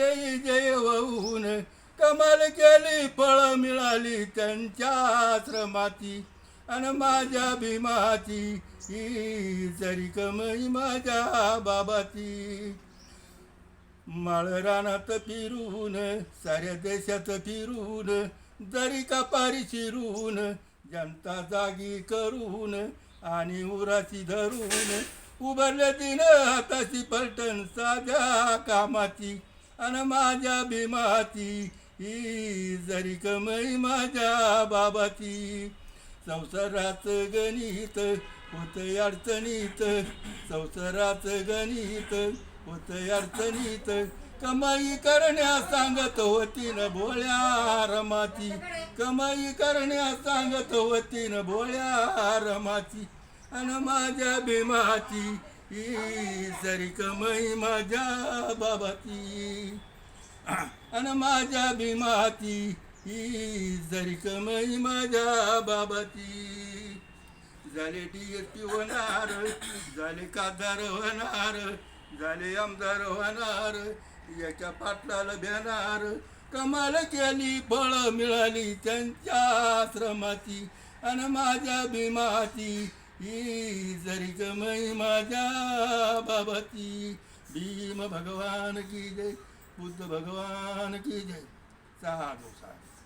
जय जय होऊन कमाल केली फळ मिळाली त्यांच्या आश्रमाची. आणि माझ्या भीमाची ही जरी कमई माझ्या बाबाची. माळरानात फिरून साऱ्या देशात फिरून जरी कपारी शिरून जनता जागी करून आणि उराची धरून उभारले दिन हाताची पलटण साध्या कामाची. आणि माझ्या भीमाची ही जरी कमई माझ्या बाबाची. संसारात गणित होत अडचणीत संसारात गणित होत अडचणीत. कमाई करण्या सांगत होती न भोळ्या रमाची. कमाई करण्या सांगत होती न भोळ्या रमाची. अन माझ्या भीमाची सरी कमाई माझ्या बाबाची. आणि माझ्या भीमाती ही जरी कमाई माझ्या बाबाची. झाले डी एस पी होणार झाले खासदार होणार झाले आमदार होणार याच्या पाटलाला भेणार. कमाल केली फळं मिळाली त्यांच्या आश्रमाची. आणि माझ्या भीमाती ही जरी कमाई माझ्या बाबाची. भीम भगवान की जय बुद्ध भगवान की जय. साधू साधू.